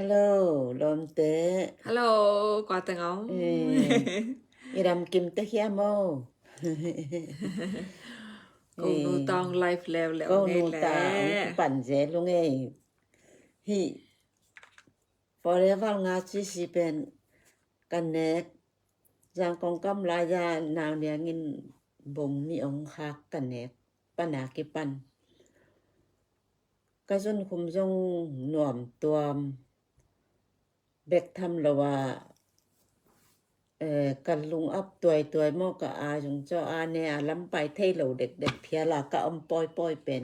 Hello, lom te. Hello, quá tưng ông. Iram kim te hia mo. Cô nu tong life leo leo Cô nu tang bản dễ luôn nghe. Hi. Forever nga chi si ben kan ne. Giang kong kam la ya nào nia ngin bom mi ông khak kan ne. Pana ki pan. Ka jun khum jong nuam tuam. Bek tham lo wa เอ่อกันลุงอับตัวตัวมอกะอาจงเจ้าอาเนี่ยลำไปเทเหลาเด็กเด็กเพียละก็อมปอยปอยเป็น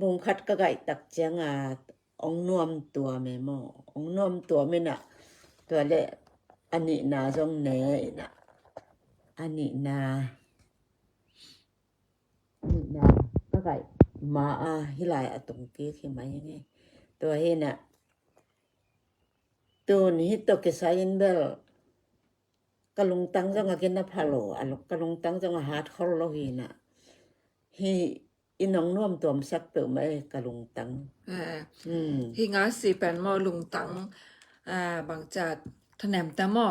มุงคัดก็ไก่ตักเจียงอาองนวมตัวแม่หมอองนวมตัวไม่น่ะ ตัวเละอันนี้นาจงแหน่น่ะอันนี้นาอันนี้นาก็ไก่มาอาฮิลายอะตรงกี้ขึ้นมยังไงตัวเห็นน่ะ ตัวนี้ตัวเกสายินเบล kalung tang jang a kena phalo alok kalung tang jang a hat khol lo hi na hi inong nom tom sak pe mai kalung tang เออ hmm ฮีงาสีเป็นหมอลุงตังอ่าบางจัดถนมแต่หมอ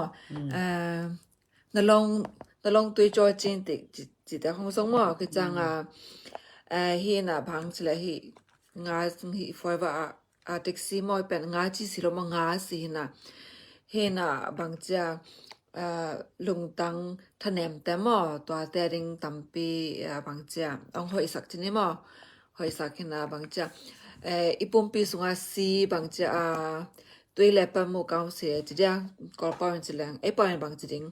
อ่านลงนลงตุยจ อจินติจิจิแต่ของสงหมอคือจังอ่าเอ่อฮีน่ะพังสละฮีงาฮี forever อะอะแท็กซี่หมอเป็นงาจิสิลมงาสิน่ะฮีน่ะบางจัดอ่าลุงตังถนมแต่หมอตัวแต่ริงตัมปีอ่าบางจัดต้องหอยสักทีนี้หมอหอยสักนะบางจะเอ่ออีปุ่มปีสุงอาซีบางจะอ่าตัวเล็บปมูกาวเสียจะยังกอลปอยจะแรงไอ้ปอยบางจะดิง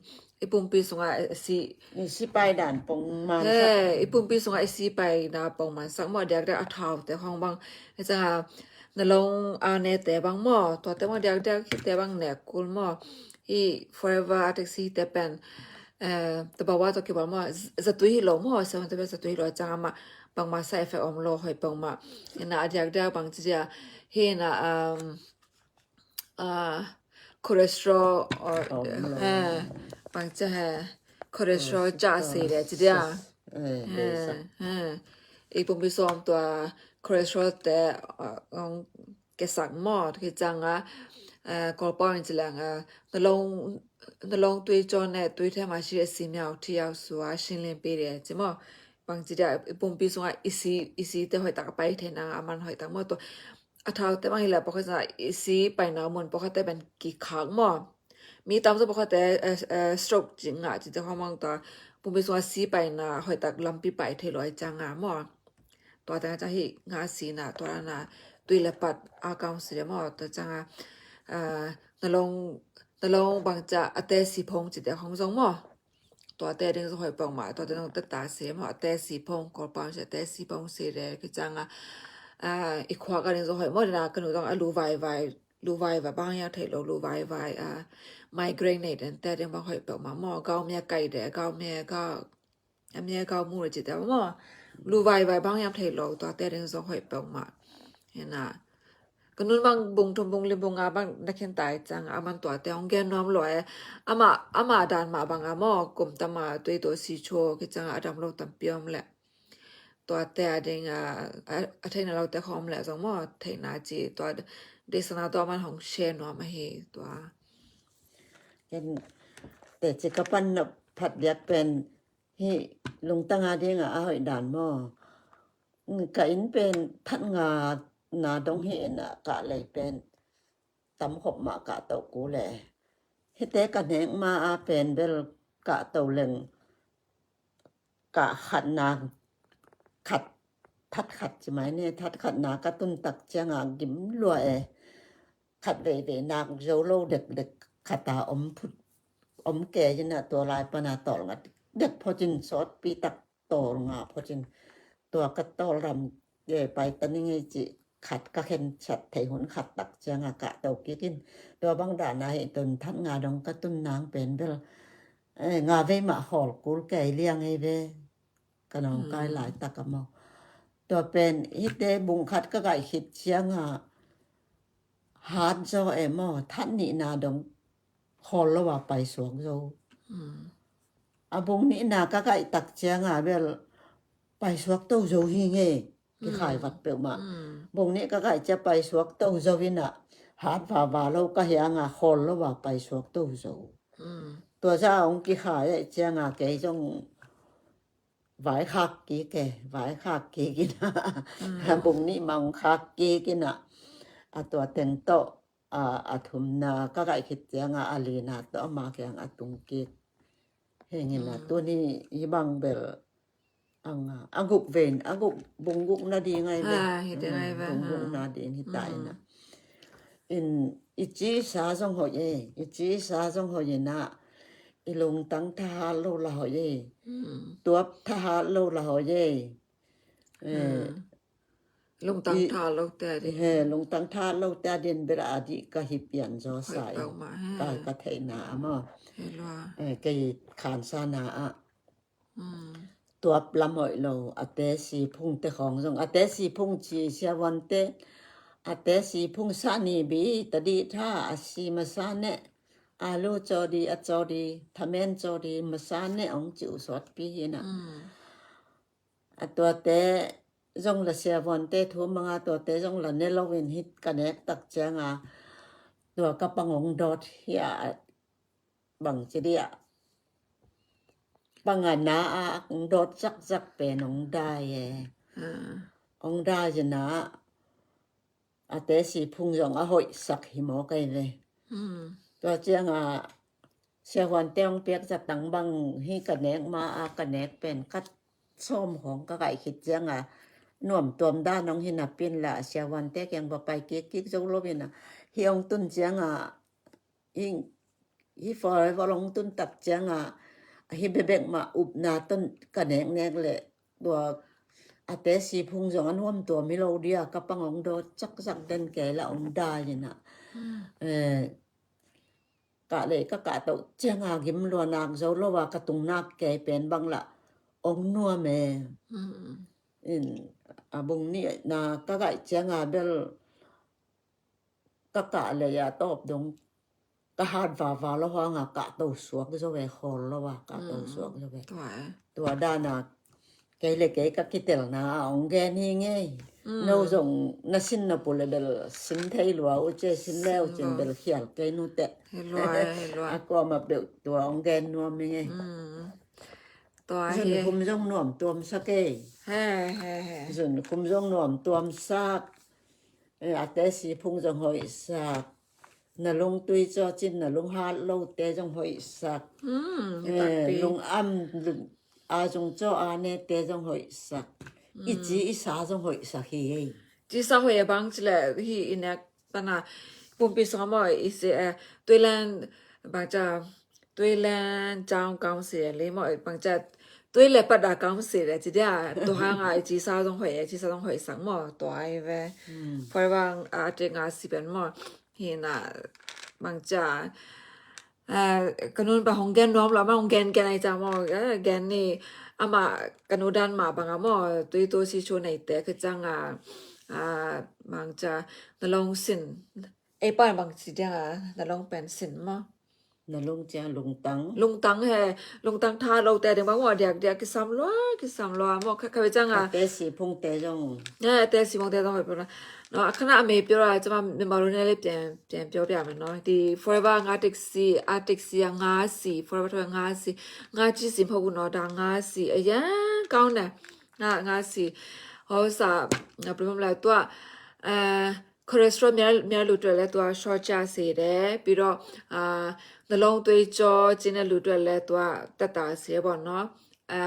อีปุ่มปีสุงอาซี ni si pai dan pong man เฮ้ sak อีปุ่มปีสุงอาซีไปนะปองมันสักหมอเด็กได้อัทาวแต่ของบางจะ နှလုံးအားနဲ့တဲဘောင်မောတော်တဲမတက်တက်တဲဘောင်နဲ့ကူမော i forever ataxi tepen တဘဝတော့ကေဘာမဇသွေးလုံးမောဆောင်းတဲ့ဇသွေးလောကြာမပန်မဆိုင်ဖဲအောင်လောဟိပန်မနာအကြက်တာပန်ချီဟေနာအမ်အာ cholesterol or အဲပန်ချဟ cholesterol ကြာစေတယ်ကြည်ရအဲအဲအေပုံပြီးဆုံးတော့ 그래서 때 어, 개상 뭐 그장아 어 골포인트랑 너롱 너롱 တွေ့ကြောနဲ့တွေ့ထဲမှာရှိတဲ့အစီအမြောက်ထိရောက်စွာရှင်းလင်းပေးတယ်ကျမဘန်ကြီးရပုံပီးဆုံးအစီအစီတဲ့ဟိုက်တာပိုက်ထဲနာအမန်ဟိုက်တာမတော့အထောက်တဲ့မဟိလာပခစားအစီပိုင်နာမွန်ပခတဲ့ဘန်ကီခါမมีตามสปกติเอ่อสโตรกจริงอะจิตจะความมองตาปุ่มไปสวาซีไปนะหอยตักลำปีไปเทลอยจังอะมอ twatanga hi nga sina twarana tuilapat akaung siremo to changa nalong nalong bangcha ate si phong chi de hong song mo to ate ding so hoi pong ma to de nong ta se mo ate si phong kol pang se ate si phong se de ke changa a ikhwa ka ding so hoi mo na kanu dong a lu vai vai လိုပါရပါရထိတ်လို့လိုပါရပါအာ migraine နဲ့တက်တယ်မဟုတ်ပုံမှာမောအကောင်းမြက်ကြိုက်တယ်အကောင်းမြက်က အမြဲကောင်းမှုတွေကြည့်တယ်မော อปอนจะแต่สีพงเสียเลยคือจังอ่ะอ่าอีกขวากันเด้งสหอยหมดนะกันต้องอ่ะลูไวไวลูไวไวบางอย่างเทโลลูไวไวอ่าไมเกรนเนตแต่เด้งบางหอยปองมาหมอเกาเมียไก่เด้เกาเมียก็အမြဲကောက်မှုရကြတယ်မလူဝိုင်ဝိုင်ဘောင်းရထေလို့တော့တဲ့ရင်ဆိုဟိုပုံမှာဟဲ့နာကနုဘန်းဘုံထုံဘုံလဘုံငါဘန်းနခင်တိုင်ချန်အမန်တော်တဲ့အောင်ကဲနမ်လောအမအမဒန်မှာဘငါမောကုမ်တမတွေ့တော့စီချိုကချန်အဒမ်လို့တံပြောမလဲตัวแต่ดิงอ่ะအထိုင်เราแต่ของแหละสมมติเทนาจีตัวเดสนาตัวมันของเชนว่ามาเฮตัว ken te che kapan na phat yak pen hi lung tang a ding a hoi dan ที่ลงต่างห้องอะเอาหอยด่านม่อกลายเป็해롱땅아 댕아 아허이 난모 가인 벤 탄가 나동해 나 가래 벤 담홉 마가 또구래해า간행 마아 벤벨 가 떠올랭 가 핫나 갓ทัดขัดใช่ไหมเนี่ยทัดขัดนากระตุ้นตักเจ้างางยิ้มรวยขัดเลยเดนางโจโลเด็กเด็กขัดตาอมพุดอมแก่ยันน่ะตัวลายปนาต่องัด นองกายหลายตะกะเมาตัวเป็นฮิเตบุงคัดก็ไก่คิดเชียงอ่ะฮาร์ดโซเอมอท่านนี่นาดงคอลละว่าไปสวงโซ อืม อาบุงนี่นาก็ไก่ตักเชีย งอ่ะเบลไปสวกโตโซฮิเงกี่ขายวัดเปียวมา อืม บุงนี้ก็ไก่จะไปสวกโตโซวินะ hát và và lâu cái hàng à hồn lâu và bay xuống tu rồi อืม ตัวเจ้าองค์กิขาเนี่ยเจ้างาแกจงไห วคักกีแกไหวคักกีกินะบุงนี่มังคักกีกินะอะตัวเต็งโตอ่าอะทุมนาก็ไก่คิด Lungtangtaalauttaadin. He, lungtangtaalauttaadin bera adi ka hipian zo sai. Ka ka theina ama. He kai khan ตัวปลาหมอยเราอาเตสีพุ่งเตของทรงอาเตสีพุ่งจีเสีวันเตอาเตสีพุ่งสานีบีตดีท่าอาสีมาสานเนอาลูจอดีอาจอดีทำเมนจอดีมาสานเนองจิวสดพี่นะตัวเต จงละเสียวันเตทูมังอาตัวเตจงละเนลวินฮิตกันเนตักแจงอาตัวกระปังองดอทเฮียบังเจเดียปังอานาองดอทจักจักเป็นองได้เอองได้จะนะอาเตสีพุงยองอาหอยสักหิมอกันเลยตัวเจงอาเสียวันเตียงเปียกจะตังบังฮิกันแนกมาอากันแนกเป็นกัดส้มของกระไก่ขิดเจงอา น่วมตัวมด้านน้องเหินาปินละเสียวันเตียกยังบ่ไปกิ๊กกิ๊กจงลบยินะเฮียงตุนเจียงอะยิงฮิฟอร์วอลงตุนตักเจียงอะฮิเบเบกมาอุบนาต้นกันแนกแนกเลยตัวอาเตสีพุงจงอันห่วมตัวมิโลเดียกับปังองโดจักจักเดินแก่ละองดาเนี่ยนะเออกะเลยก็กะตกเจียงอากิมลัวนางโซโลว่ากะตุงนักแก่เป็นบังละองนัวแม่ อืม อินอาบุงนี่นากะไกเจียงอาเบลกะกะเลยอะตอบดงกะหาดฟ้าฟ้าละว่างอะกะตสวกโซเวคอลละว่ากะตสวกโซเว ถวา He, he, he. So nó cũng giống nó ăn tuam sạc. À tế sĩ phong dòng hội sạc. Nà lông tuy cho chín nà lông hát lâu tế dòng hội sạc. Ừ, lông âm à dùng cho à nè tế dòng hội sạc. Ít chí ít xá dòng hội sạc hì hì. Chí xã hội bằng chí lệ hì in ạ tà nà. Bùm bì xóm mỏi ít sĩ ạ. Tuy lan bằng chà. Tuy lan chào cao sĩ ạ. Lý mọi bằng chà. Tuy lan chào cao sĩ ạ. 对嘞，不大讲是嘞，这点都า我一啥种会，一啥种会什么对呗？嗯，或者讲啊，这个是边么，嘿那，忙着。กนูนไปห้องแกนน้อมแล้วมาของแกนแกนไอจ้ามอแกนนี่อามากนูดันมาบางอะโมอตัวตัวชิชวนไอแต่คือจังอะอ่าบางจะนลงสินไอป้อนบางสิจังอะนลงเป็นสินมั้ na long cha long tang long tang he long tang tha lo te de bang wa dia dia ki sam lo ki sam lo mo kha kha be chang a te si phong te jong ne te si phong te jong be pro နော်အခဏအမေပြောတာကျွန်မမြန်မာလိုနဲ့လည်းပြန်ပြန်ပြောပြမယ်နော်ဒီ forever 5 taxi a taxi 5 c forever 5 c 5 g စီမဟုတ်ဘူးနော်ဒါ5 c အရန်ကောင်းတယ်ငါ5 c ဟောစာဘယ်လိုမလဲသူကအဲ cholesterol များများလို့တွေ့လဲသူက short ချစေတယ်ပြီးတော့အာနှလုံးသွေးကြောကျင်းတဲ့လူတွေ့လဲသူကတက်တာစေပေါ့နော်အဲ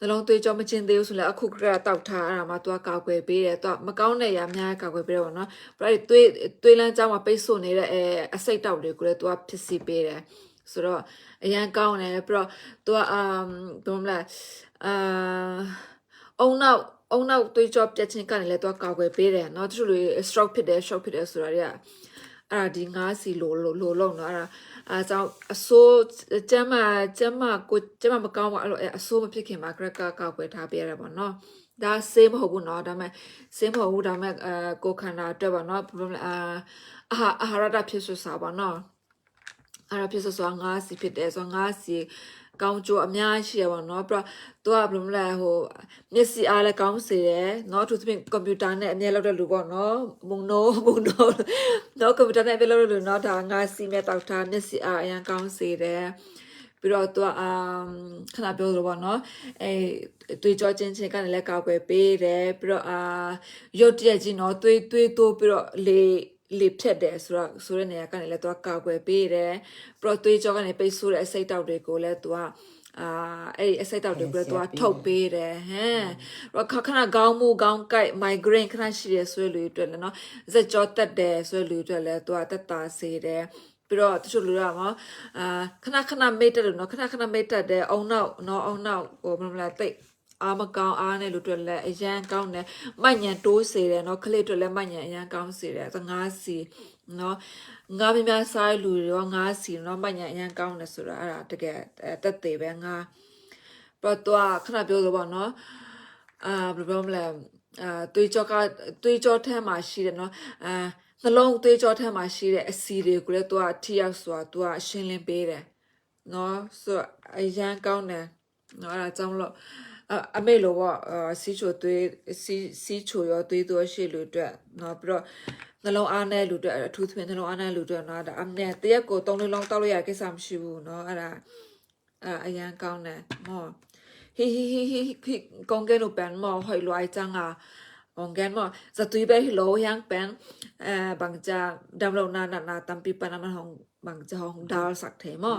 နှလုံးသွေးကြောမချင်းသေးဘူးဆိုလည်းအခုကရတောက်ထားအဲ့ဒါမှသူကကောက်ွယ်ပေးတယ်သူကမကောင်းတဲ့ຢာအများကြီးကောက်ွယ်ပေးတယ်ပေါ့နော်ပြီးတော့သွေးသွေးလမ်းကြောင်းမှာပိတ်ဆို့နေတဲ့အဲအစိတ်တောက်တွေကိုလည်းသူကဖြစ်စီပေးတယ်ဆိုတော့အရန်ကောင်းတယ်ပြီးတော့သူကအမ်ဘယ်လိုမလဲအာအုံနောက် အုံနောက်သွေးကြောပြတ်ခြင်းကနေလည်းသူကကောက်ွယ်ပေးတယ်เนาะသူတို့တွေ stroke ဖြစ်တယ် shock ဖြစ်တယ်ဆိုတာတွေက အဲ့ဒါဒီငါးစီလိုလိုလိုလုံးเนาะအဲ့ဒါအဲကြောင့်အဆိုးကျမ်းမာကျမ်းမာကိုကျမ်းမာမကောင်းပါအဲ့လိုအဆိုးမဖြစ်ခင်မှာကရက်ကကောက်ွယ်ထားပေးရတယ်ပေါ့နော်ဒါဆေးမဟုတ်ဘူးเนาะဒါပေမဲ့ဆေးမဟုတ်ဘူးဒါပေမဲ့အဲကိုခန္ဓာအတွက်ပေါ့နော်ဘယ်လိုလဲအာအာဟာအာဟာရတာဖြစ်ဆိုစားပေါ့နော်အဲ့ဒါဖြစ်ဆိုဆိုငါးစီဖြစ်တယ်ဆိုငါးစီ ကောင်းကျိုးအများကြီးရှိရပါတော့ပြီးတော့သူကဘယ်လိုမလဲဟိုမျက်စိအားလည်းကောင်းစေတယ်เนาะသူသဖြင့်ကွန်ပျူတာနဲ့အမြဲလောက်တဲ့လူပေါ့နော်မုံနိုးမုံနိုးတော့ကွန်ပျူတာနဲ့ပြလို့လို့เนาะဒါငါစီမဲ့တောက်တာမျက်စိအားအရင်ကောင်းစေတယ်ပြီးတော့သူကအမ်ခဏပြောလို့ပေါ့နော်အဲတွေးကြောချင်းချင်းကနေလည်းကောက်ွယ်ပေးတယ်ပြီးတော့အာရုတ်တရက်ကြီးเนาะတွေးတွေးတိုးပြီးတော့လေ လေဖြတ်တယ်ဆိုတော့ဆိုတဲ့နေရာကနေလည်းသူကကာကွယ်ပေးတယ်ပြီးတော့သွေးကြောကနေပိတ်ဆိုးတဲ့အစိတ်တောက်တွေကိုလည်းသူကအာအဲ့ဒီအစိတ်တောက်တွေကိုလည်းသူကထုတ်ပေးတယ်ဟမ်တော့ခဏခေါင်းမူခေါင်းကိုက် migraine ခဏရှိရဆွဲလူတွေအတွက်လည်းနော်ဇက်ကြောတက်တယ်ဆွဲလူတွေအတွက်လည်းသူကတက်တာစေတယ်ပြီးတော့တချို့လူတွေကနော်အာခဏခဏမိတ်တက်လို့နော်ခဏခဏမိတ်တက်တယ်အုံနောက်နော်အုံနောက်ဟိုဘယ်လိုလဲတိတ် အားမကောင်းအားနဲ့လို့တွေ့လဲအရန်ကောင်းတယ်မိုက်ညံတိုးစေတယ်နော်ခလေးတွေ့လဲမိုက်ညံအရန်ကောင်းစေတယ်သငါးစီနော်ငါးများများစားလူတွေရောငါးစီနော်မိုက်ညံအရန်ကောင်းတယ်ဆိုတာအဲ့ဒါတကယ်တက်သေးပဲငါပတ်တော့ခဏပြောလို့ပေါ့နော်အာဘယ်လိုပြောမလဲအာတွေးကြောကတွေးကြောထဲမှာရှိတယ်နော်အာနှလုံးသွေးကြောထဲမှာရှိတဲ့အစီတွေကိုလည်းသူကထိရောက်စွာသူကရှင်းလင်းပေးတယ်နော်ဆိုတော့အရန်ကောင်းတယ်နော်အဲ့ဒါကြောင့်မလို့ အမေလိုပေါ့စီချိုသွေးစီစီချိုရောသွေးသွရှိလူအတွက်နော်ပြီးတော့နှလုံးအားနဲ့လူအတွက်အထူးသဖြင့်နှလုံးအားနဲ့လူအတွက်နော်ဒါအမေတရက်ကို၃လုံးလုံးတောက်လို့ရကိစ္စမရှိဘူးနော်အဲ့ဒါအာအရန်ကောင်းတယ်မောဟီဟီဟီဟီကုန်ကဲလို့ပန်မောဟွိလွိုင်ချန်ငါကုန်ကဲမောဇတူဘဲဟီလိုယန်ပန်အဲဘန်ချာဒမ်လုံနာနာတမ်ပီပနာမဟောင်ဘန်ချာဟောင်ဒါလ်ဆက်ထေမော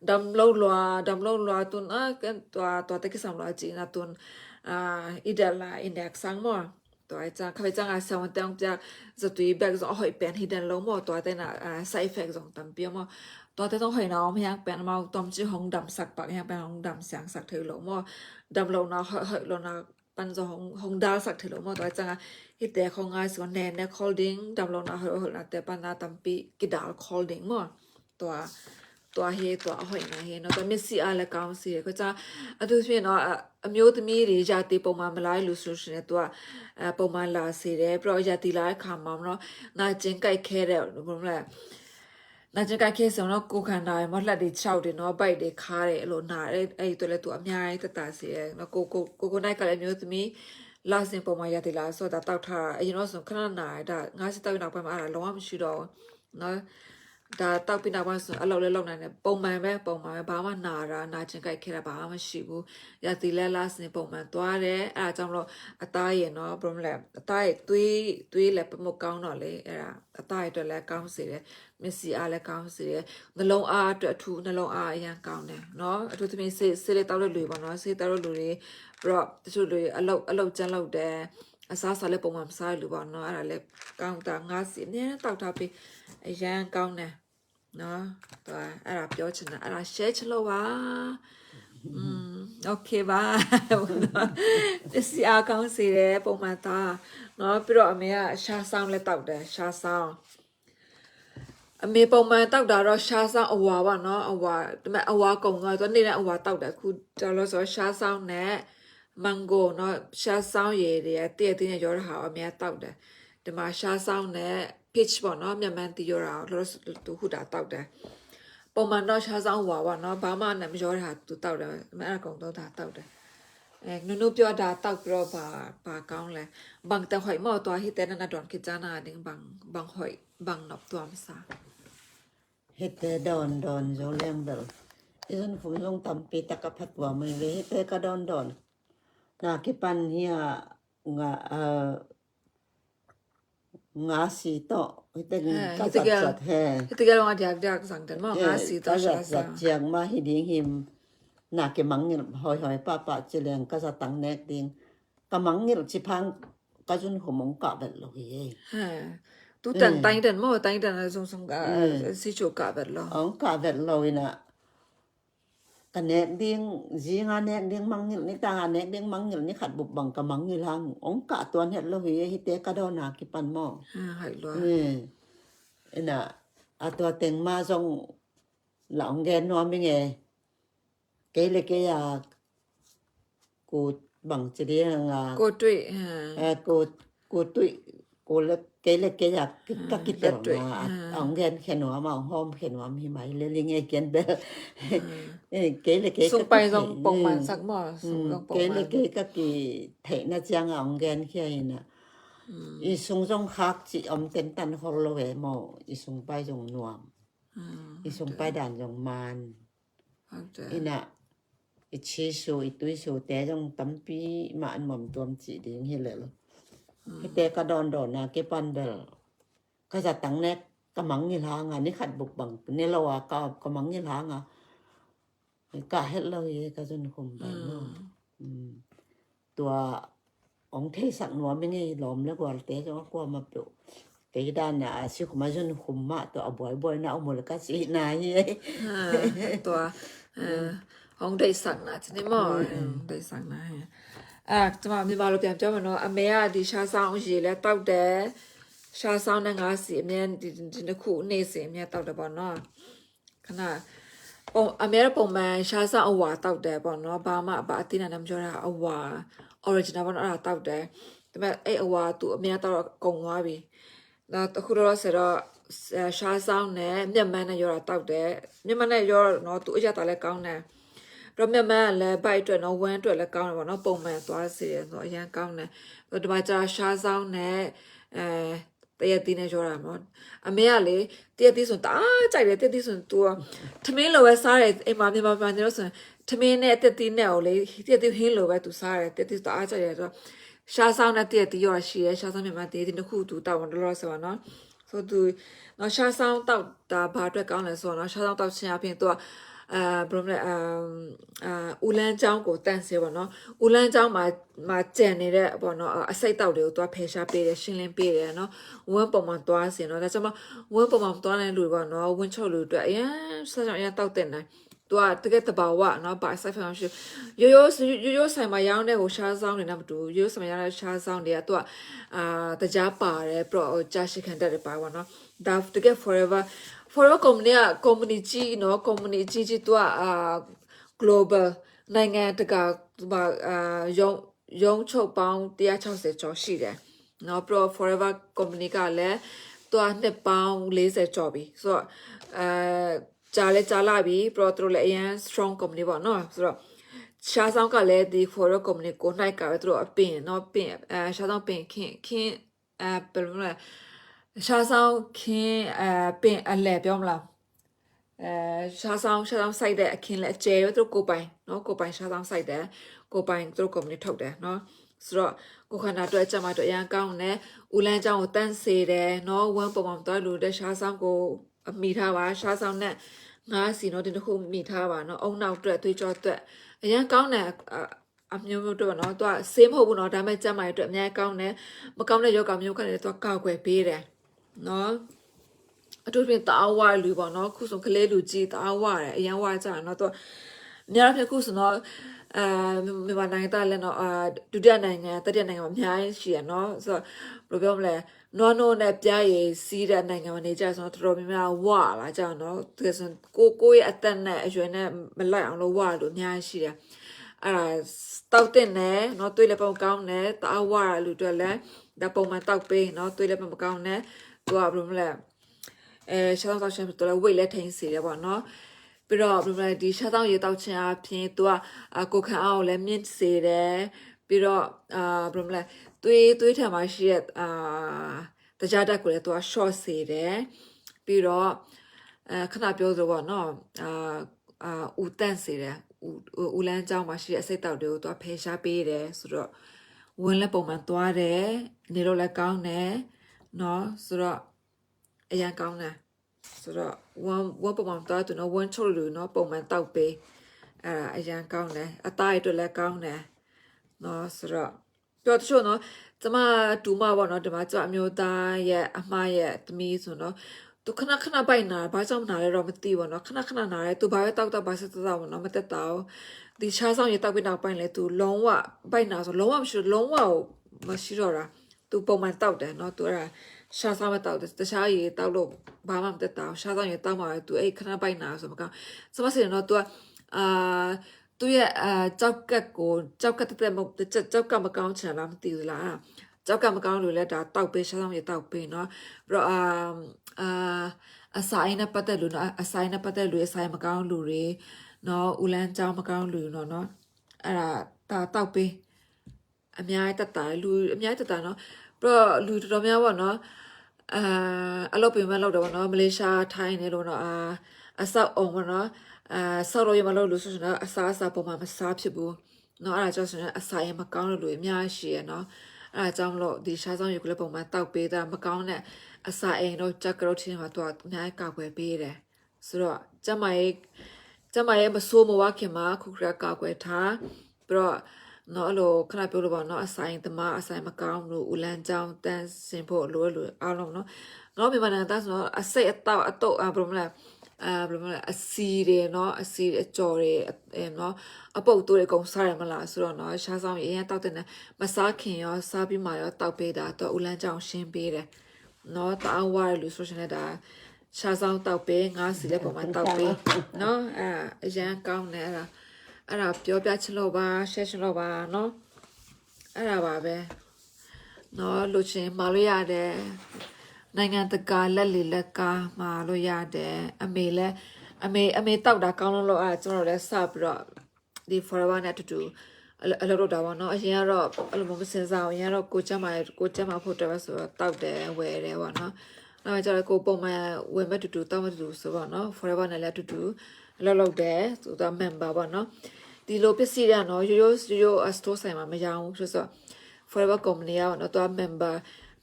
dam lâu lo dam lâu lo tun a cái tòa tòa cái sam lo chỉ là tun à idel là index sang mo tòa cha khai chang a sao tang cha za tùy back zo hoi pen hidden lâu mo tòa tên là à, sai effect zong tam pi mo tòa tên hoi nó mi hang pen mau tom chi hong dam sak bạc hang pen hong dam sang sak thử lo mo dam lo nó hoi hoi lo nó pan zo hong hong da sak thử lo mo tòa cha hi te không ai so nè nè holding dam lâu nó hoi hoi là te pan na tam pi ki dal holding mo tòa ตัวเฮตัวหอยนะเฮเนาะตัวမျက်စိအားလည်းကောင်းစီတယ်ခကြအထူးဖြင့်เนาะအမျိုးသမီးတွေယာတီပုံမှန်မလာလို့ဆိုရှင်လည်းသူကအဲပုံမှန်လာစီတယ်ပြီးတော့ယာတီလာတဲ့ခါမှာเนาะနာကျင်ကြိုက်ခဲတဲ့ဘယ်လိုလဲနာကျင်ကြိုက်ခဲဆိုတော့ကိုခန္ဓာရမလက်တွေခြောက်တယ်เนาะဘိုက်တွေခါတယ်အဲ့လိုနာအဲ့အဲ့ဒီတော့လည်းသူအများကြီးတတစီတယ်เนาะကိုကိုကိုကိုနိုင်ကလည်းအမျိုးသမီးလာစင်ပုံမှန်ယာတီလာဆိုတော့တောက်ထားအရင်တော့ဆိုခဏနာဒါငါစစ်တောက်နောက်ပိုင်းမှာအဲ့ဒါလုံးဝမရှိတော့เนาะ ဒါတောက်ပြီးနောက်ပိုင်းဆိုအလုပ်လဲလုပ်နိုင်တယ်ပုံမှန်ပဲပုံမှန်ပဲဘာမှနာတာနာကျင်ကြိုက်ခဲတာဘာမှမရှိဘူးရတီလဲလားစင်ပုံမှန်သွားတယ်အဲအကြောင်းမလို့အသားရယ်နော်ဘယ်လိုမလဲအသားရယ်သွေးသွေးလည်းပမကောင်းတော့လေအဲဒါအသားရယ်အတွက်လည်းကောင်းစေတယ်မျက်စိအားလည်းကောင်းစေတယ်နှလုံးအားအတွက်အထူးနှလုံးအားအရင်ကောင်းတယ်နော်အထူးသဖြင့်ဆေးဆေးလေးတောက်လို့လူပေါ့နော်ဆေးတောက်လို့လူတွေပြီးတော့တချို့လူတွေအလုတ်အလုတ်ကျန်းလုပ်တယ်အစားစားလည်းပုံမှန်မစားလို့ပေါ့နော်အဲ့ဒါလည်းကောင်းတာငါးစီအနည်းတောက်ထားပြီးအရန်ကောင်းတယ် နော်တော့အဲ့ဒါပြောချင်တာအဲ့ဒါ share ချလို့ပါอืมโอเคပါပစ္စည်းအကောင်းစီတယ်ပုံမှန်သားနော်ပြီးတော့အမေကရှာဆောင်လည်းတောက်တယ်ရှာဆောင်အမေပုံမှန်တောက်တာတော့ရှာဆောင်အဝါပါနော်အဝါဒါပေမဲ့အဝါကုံသွားတော့နေတဲ့အဝါတောက်တယ်အခုတော်လို့ဆိုရှာဆောင်နဲ့မန်ဂိုနော်ရှာဆောင်ရည်တွေတည့်တည့်နဲ့ရောတဲ့ဟာအမေကတောက်တယ်ဒီမှာရှာဆောင်နဲ့ page ပေါ့နော်မြန်မာတီရောတာလောလောသူဟူတာတောက်တယ်ပုံမှန်တော့ရှားဆောင်ဟွာပေါ့နော်ဘာမှနာမရောတာသူတောက်တယ်အဲ့ဒါကုန်တော့ဒါတောက်တယ်အဲနုနုပြောတာတောက်ပြတော့ဘာဘာကောင်းလဲဘန်တဟွိမောတော့ဟိတဲနနာဒွန်ခေချာနာဒင်းဘန်ဘန်ဟွိဘန်နပ်တွမ်စာ hete don don zo lem dal izan fu long tam pi taka phatwa mai ve hete ka don don na ki pan hia nga ngasitok kita ha, kasat he kita kalau ada ada sang dan mau ngasitok sasa jang ma hiding him na ke mang ngir hoi hoi pa pa chileng kasat tang nek ding ka mang ngir chi phang ka jun ho mong ka bel lo hi ha tu tan tan tan mo tan tan song song ka si chu ka bel lo ong ka bel lo ina กันเนเดียงจีงานเนเดียงมังเงินนี่ตางานเนเดียงมังเงินนี่ขัดบุบบังกับมังเงินลังองกะตัวเนี่ยเราเหิฮิเตกระโดอนากิปันหม้อใช่ด้วยเอ็น่ะอาตัวเต็งมาส่งหลังแกนอนไม่ไงเกลเกียกกูบังจะเรียงอะกูตุยเออกูกูตุ้ยกูเล็ก องปง cái มั là น cái các cái thể nó chăng ông gen kia nè อืม y sung sung khác chỉ ông tên tan hồ lô về mò y sung bay dùng nuam อืม y sung bay đàn dùng man เข้าใจ y nè y chi su y túi su té trong tấm pi mà anh mầm tuom chỉ đến như lệ lo ให้เตกระดอนดอนนาเกปันเดลก็จะตั้งแนกกำมังยิ่ล้างอะนี่ขัดบุกบังเนี่가런던나 개반들 가자 땅내 까망일 항아 니 갓북방 내려와 까 까망일 항아 그러니까 헬러 얘가 좀 혼발 음ตัวองเทสักนัวไม่ไงหลอมแล้วกว่าเตะจะกลัวมาเปียกเตะด้านน่ะชิคมาจนคุมมาตัวอบ่อยบ่อยนะเอาหมือก็สีนายตัวออองได้สั่งนะจะได้มอได้สั่งนะ အဲကျမမြန်မာလိုပြန်ပြောမယ်နော်အမေကဒီရှားဆောင်ရေလဲတောက်တယ်ရှားဆောင်နဲ့ငါစီအမြဲဒီဒီတစ်ခုနေစဉ်အမြဲတောက်တယ်ပေါ့နော်ခဏပုံအမေကပုံမှန်ရှားဆောင်အဝါတောက်တယ်ပေါ့နော်ဘာမှဘာအတိနာနဲ့မပြောတာအဝါ original ပေါ့နော်အဲ့ဒါတောက်တယ်ဒါပေမဲ့အဲ့အဝါသူအမေကတော့ကုံသွားပြီနောက်တစ်ခုတော့ဆရာရှားဆောင်နဲ့မျက်မှန်နဲ့ရောတာတောက်တယ်မျက်မှန်နဲ့ရောတော့သူအရတာလဲကောင်းတယ် တော့မျက်မှန်ကလည်းဘိုက်အတွက်နော်ဝမ်းအတွက်လည်းကောင်းတယ်ပေါ့နော်ပုံမှန်သွားစီတယ်ဆိုတော့အရင်ကောင်းတယ်ဒီမှာကျရှားဆောင်နဲ့အဲတရက်တီးနဲ့ရောတာနော်အမေကလေတရက်တီးဆိုတအားကြိုက်တယ်တရက်တီးဆိုသူကထမင်းလိုပဲစားတယ်အိမ်မှာမြန်မာပြည်နေလို့ဆိုရင်ထမင်းနဲ့တက်တီးနဲ့ကိုလေတရက်တီးဟင်းလိုပဲသူစားတယ်တက်တီးတအားကြိုက်တယ်ဆိုတော့ရှားဆောင်နဲ့တရက်တီးရောရှိရဲရှားဆောင်မြန်မာတရက်တီးတစ်ခုသူတောက်တော့လောဆိုတော့နော်ဆိုသူနော်ရှားဆောင်တောက်တာဘာအတွက်ကောင်းလဲဆိုတော့နော်ရှားဆောင်တောက်ခြင်းအပြင်သူက အာဘယ်လိုလဲအာအာဦးလန်းချောင်းကိုတန့်စေပေါ့နော်ဦးလန်းချောင်းမှာမှာကြံနေတဲ့ပေါ့နော်အစိတ်တောက်တွေကိုသူကဖယ်ရှားပေးတယ်ရှင်းလင်းပေးတယ်နော်ဝန်းပုံမှန်သွားစင်နော်ဒါကြောင့်မဝန်းပုံမှန်သွားတဲ့လူတွေပေါ့နော်ဝန်းချုပ်လူတွေအတွက်အရင်ဆက်ကြောင်အရင်တောက်တဲ့နိုင်သူကတကယ်တဘာဝနော်ဘာဆိုင်ဖန်ရှိရိုးရိုးရိုးရိုးဆိုင်မှာရောင်းတဲ့ဟိုရှားဆောင်နေတော့မတူရိုးရိုးဆိုင်မှာရောင်းတဲ့ရှားဆောင်တွေကသူကအာတကြားပါတယ်ပြီးတော့ကြာရှိခံတတ်တယ်ပါပေါ့နော်ဒါတကယ် forever forever company က company ကြီးနော် company ကြီးကြီးသူကအာ global နိုင်ငံတကာသူကအာရုံရုံချုပ်ပေါင်း160ကျော်ရှိတယ်နော်ပြီးတော့ forever company ကလည်းသူကနှစ်ပေါင်း40ကျော်ပြီဆိုတော့အဲကြာလဲကြာလာပြီပြီးတော့သူတို့လည်းအရင် strong company ပေါ့နော်ဆိုတော့ရှားဆောင်ကလည်းဒီ forever company ကိုနိုင်ကပဲသူတို့အပင်နော်ပင်အဲရှားဆောင်ပင်ခင်းခင်းအဲဘယ်လိုလဲ ရှားဆောင်ခင်းအပင်အလဲပြောမလားအဲရှားဆောင်ရှားဆောင်စိုက်တဲ့အခင်းလဲအကျယ်ရောသူတို့ကိုပိုင်နော်ကိုပိုင်ရှားဆောင်စိုက်တယ်ကိုပိုင်သူတို့ကုမ္ပဏီထုတ်တယ်နော်ဆိုတော့ကိုခန္ဓာအတွက်အကြမ်းမအတွက်အရန်ကောင်းတယ်ဦးလန်းကြောင်းကိုတန့်စေတယ်နော်ဝမ်းပုံပုံတော့လူတဲ့ရှားဆောင်ကိုအမိထားပါရှားဆောင်နဲ့ငါးစီနော်ဒီတစ်ခုမိထားပါနော်အုံနောက်အတွက်သွေးကြောအတွက်အရန်ကောင်းတယ်အမျိုးမျိုးတော့နော်သူကဆေးမဟုတ်ဘူးနော်ဒါပေမဲ့ကျန်းမာရေးအတွက်အများကြီးကောင်းတယ်မကောင်းတဲ့ယောဂမျိုးကနေသူကကောက်ွယ်ပေးတယ် နော်အတူပြင်တအားဝရလူပေါ့နော်ခုဆိုကလေးလူကြီးတအားဝရအရန်ဝရကြတယ်နော်သူအများအားဖြင့်ခုဆိုတော့အဲမြန်မာနိုင်ငံသားလည်းနော်အာဒုတိယနိုင်ငံတတိယနိုင်ငံမှာအများကြီးရှိရနော်ဆိုတော့ဘယ်လိုပြောမလဲနွားနိုးနဲ့ပြားရည်စီးတဲ့နိုင်ငံမှာနေကြဆိုတော့တော်တော်များများဝလာကြတော့နော်တကယ်ဆိုကိုကိုရဲ့အသက်နဲ့အရွယ်နဲ့မလိုက်အောင်လို့ဝလို့အများကြီးရှိတယ်အဲ့ဒါတောက်တဲ့နဲ့နော်တွေးလည်းပုံကောင်းတယ်တအားဝရလူတွေလည်းဒါပုံမှန်တောက်ပေးနော်တွေးလည်းပုံမကောင်းတယ် သူကဘယ်လိုမလဲအဲရှားတောက်ချင်တော်လည်းဝိတ်လည်းထိန်စီတယ်ပေါ့နော်ပြီးတော့ဘယ်လိုလဲဒီရှားတောက်ရေတောက်ချင်အပြင်သူကကိုခံအောင်လည်းမြင့်စေတယ်ပြီးတော့အာဘယ်လိုလဲသွေးသွေးထံမှာရှိတဲ့အာတကြားတက်ကိုလည်းသူက short စေတယ်ပြီးတော့အဲခဏပြောဆိုပေါ့နော်အာအာဦးတန့်စေတယ်ဦးဦးလန်းကျောင်းမှာရှိတဲ့အစိတ်တောက်တွေကိုသူကဖယ်ရှားပေးတယ်ဆိုတော့ဝင်လည်းပုံမှန်သွားတယ်နေတော့လည်းကောင်းတယ် နော်ဆိုတော့အရန်ကောင်းတယ်ဆိုတော့ one one ပုံမှန်တော့သူနော် one ချုပ်လို့နော်ပုံမှန်တောက်ပေးအဲ့ဒါအရန်ကောင်းတယ်အသားရအတွက်လည်းကောင်းတယ်နော်ဆိုတော့ပြောတချို့နော်ကျမဒူမပေါ့နော်ဒီမှာကျမအမျိုးသားရဲ့အမရဲ့သမီးဆိုနော်သူခဏခဏပိုက်နာဘာကြောင့်နာလဲတော့မသိဘူးနော်ခဏခဏနာရဲသူဘာပဲတောက်တော့ဘာစတောက်ပေါ့နော်မတက်တော့ဒီချားဆောင်ရတောက်ပြီးနောက်ပိုင်းလေသူလုံးဝပိုက်နာဆိုလုံးဝမရှိလုံးဝမရှိတော့တာ သူပုံမှန်တောက်တယ်နော်သူအဲ့ဒါ ရှားစားမတောက်တခြားရေတောက်လို့ဘာမှမတက်တာရှားစားရေတောက်မှာသူအဲ့ခဏပိုက်နာဆိုမကောင်းစမစင်တော့ तू အာသူရဲ့အာကြောက်ကက်ကိုကြောက်ကက်တက်တက်မဟုတ်ကြောက်ကက်မကောင်းချင်လားမသိဘူးလား ကြောက်ကမကောင်းလို့လဲဒါတောက်ပေးရှားဆောင်ရတောက်ပေးเนาะပြီးတော့အာအာအဆိုင်နဲ့ပတ်သက်လို့เนาะအဆိုင်နဲ့ပတ်သက်လို့အဆိုင်မကောင်းလူတွေเนาะဦးလန်းကြောင်းမကောင်းလူเนาะเนาะအဲ့ဒါဒါတောက်ပေး အများကြီးတက်တာလူအများကြီးတက်တာနော်ပြီးတော့လူတော်တော်များပေါ့နော်အာအလုပ်ပင်မလုပ်တော့ပေါ့နော်မလေးရှားထိုင်းနေလို့နော်အာအဆောက်အုံပေါ့နော်အာဆောက်လို့ရမလို့လို့ဆိုရင်တော့အစားအစာပုံမှန်မစားဖြစ်ဘူးနော်အဲ့ဒါကြောင့်ဆိုရင်အစာရမကောင်းလို့လူအများကြီးရှိရနော်အဲ့ဒါကြောင့်မလို့ဒီရှားဆောင်ရုပ်ကလေးပုံမှန်တောက်ပေးတာမကောင်းတဲ့အစာအိမ်တော့ကြက်ကရုတ်ချင်းမှာသူကအများကြီးကောက်ွယ်ပေးတယ်ဆိုတော့ကျမရဲ့ကျမရဲ့မဆိုးမဝခင်မှာခုခရကောက်ွယ်ထားပြီးတော့ နော်အဲ့လိုခဏပြောလို့ပေါ့နော်အဆိုင်သမားအဆိုင်မကောင်းလို့ဦးလန်းချောင်းတန်းစင်ဖို့လိုလိုအားလုံးနော်ငေါ့မြန်မာနိုင်ငံသားဆိုတော့အစိတ်အတော့အတော့ဘယ်လိုမလဲအဲဘယ်လိုမလဲအစီတယ်နော်အစီအကြော်တယ်အဲနော်အပုတ်တိုးတယ်အကုန်စားရမလားဆိုတော့နော်ရှားဆောင်ရရင်တောက်တဲ့နဲ့မစားခင်ရောစားပြီးမှရောတောက်ပေးတာတော့ဦးလန်းချောင်းရှင်းပေးတယ်နော်တအားဝရလို့ဆိုရှင်တဲ့ဒါရှားဆောင်တောက်ပေးငါးစီလက်ပေါ်မှာတောက်ပေးနော်အဲအရန်ကောင်းတယ်အဲ့ဒါ အဲ့ဒါပြောပြချင်လို့ပါ share ချင်လို့ပါเนาะအဲ့ဒါပါပဲเนาะလူချင်းမလို့ရတယ် နိုင်ငံတကာလက်လီလက်ကားမှာလို့ရတယ်အမေလည်းအမေအမေတောက်တာကောင်းလို့လို့အဲကျွန်တော်လည်းစပြီးတော့ဒီ forever နဲ့အတူတူအလုပ်အလုပ်လုပ်တာပေါ့နော်အရင်ကတော့အဲ့လိုမစင်စားအောင်အရင်ကတော့ကိုကျမ်းမာကိုကျမ်းမာဖို့တော့ဆိုတော့တောက်တယ်ဝယ်တယ်ပေါ့နော်နောက်ကျတော့ကိုပုံမှန်ဝယ်မဲ့တူတူတောက်မဲ့တူတူဆိုပေါ့နော် forever နဲ့လည်းအတူတူအလုပ်လုပ်တယ်ဆိုတော့ member ပေါ့နော် ဒီလိုပစ္စည်းတွေကတော့ရိုးရိုးရိုးရိုး store ဆိုင်မှာမရအောင်ဆိုတော့ forever company ကတော့တော့ member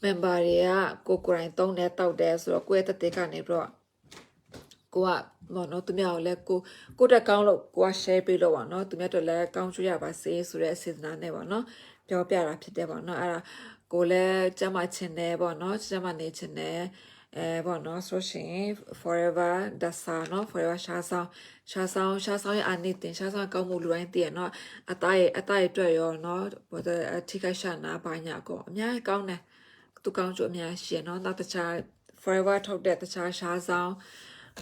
member တွေကကိုကိုယ်တိုင်တုံးတဲ့တောက်တယ်ဆိုတော့ကိုယ့်ရဲ့တက်တဲ့ကနေပြီးတော့ကိုကဘောနော်သူများကိုလည်းကိုကိုတက်ကောင်းလို့ကိုက share ပေးလို့ပါနော်သူများတို့လည်းကောင်းချရပါစေဆိုတဲ့စေတနာနဲ့ပေါ့နော်ပြောပြတာဖြစ်တယ်ပေါ့နော်အဲ့ဒါကိုလည်းကျမချင်တယ်ပေါ့နော်ကျမနေချင်တယ် အဲပေါ့နော်ဆိုရှင် forever ဒဆာနော် forever ရှာဆောင်ရှာဆောင်ရှာဆောင်ရဲ့အနိတင်ရှာဆောင်ကောင်းမှုလူတိုင်းတည်ရနော်အသားရဲ့အသားရဲ့အတွက်ရောနော်ဘာအထိခိုက်ရှာနာပါညာကောအများကြီးကောင်းတယ်သူကောင်းကျိုးအများရှိရနော်နောက်တခြား forever ထုတ်တဲ့တခြားရှားဆောင်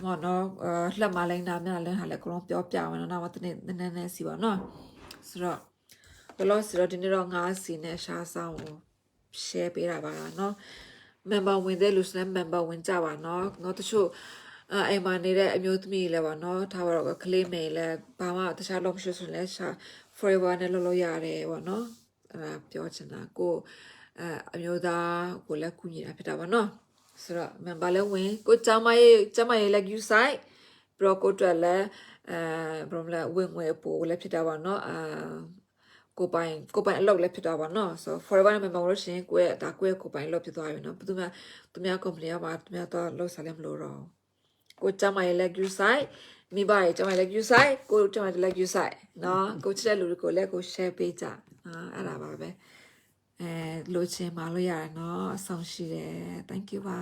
မော်နော်အလှမလိုင်းနာမျက်နှာလင်းဟာလည်းအကုန်လုံးပြောပြမယ်နော်နောက်တနေ့နည်းနည်းနည်းစီပါနော်ဆိုတော့ဘလို့ဆိုတော့ဒီနေ့တော့ငါးစီနဲ့ရှားဆောင်ကို share ပေးတာပါနော် member ဝင်တဲ့လူစနဲ့ member ဝင်ကြပါနော်နော်တချို့အဲအိမ်မှာနေတဲ့အမျိုးသမီးလည်းပါနော်ထားပါတော့ကလေးမေလည်းဘာမှတခြားလုံးမရှိဆိုရင်လည်းရှာ forever နဲ့လုပ်လို့ရတယ်ပေါ့နော်အဲဒါပြောချင်တာကိုအဲအမျိုးသားကိုလည်းကူညီတာဖြစ်တာပါနော်ဆိုတော့ member လည်းဝင်ကိုចောင်းမရေးចောင်းမရေးလည်း you site ဘရောကိုတက်လည်းအဲဘယ်လိုလဲဝင်ဝင်ပို့လည်းဖြစ်တာပါနော်အာ ကိုပိုင်ကိုပိုင်အလုပ်လည်းဖြစ်သွားပါနော်ဆို forever နဲ့မြန်မာလို့ရှင်ကိုယ့်ရဲ့ဒါကိုယ့်ရဲ့ကိုပိုင်အလုပ်ဖြစ်သွားပြီနော်ဘယ်သူမှသူများ company ရမှာသူများတော့လောက်စားလည်းမလို့တော့ကိုကျမရဲ့ leg you side မိဘရဲ့ကျမရဲ့ leg you side ကိုကျမရဲ့ leg you side နော်ကိုချစ်တဲ့လူတွေကိုလည်းကို share ပေးကြနော်အဲ့ဒါပါပဲအဲလိုချင်ပါလို့ရတယ်နော်အဆုံးရှိတယ် thank you ပါ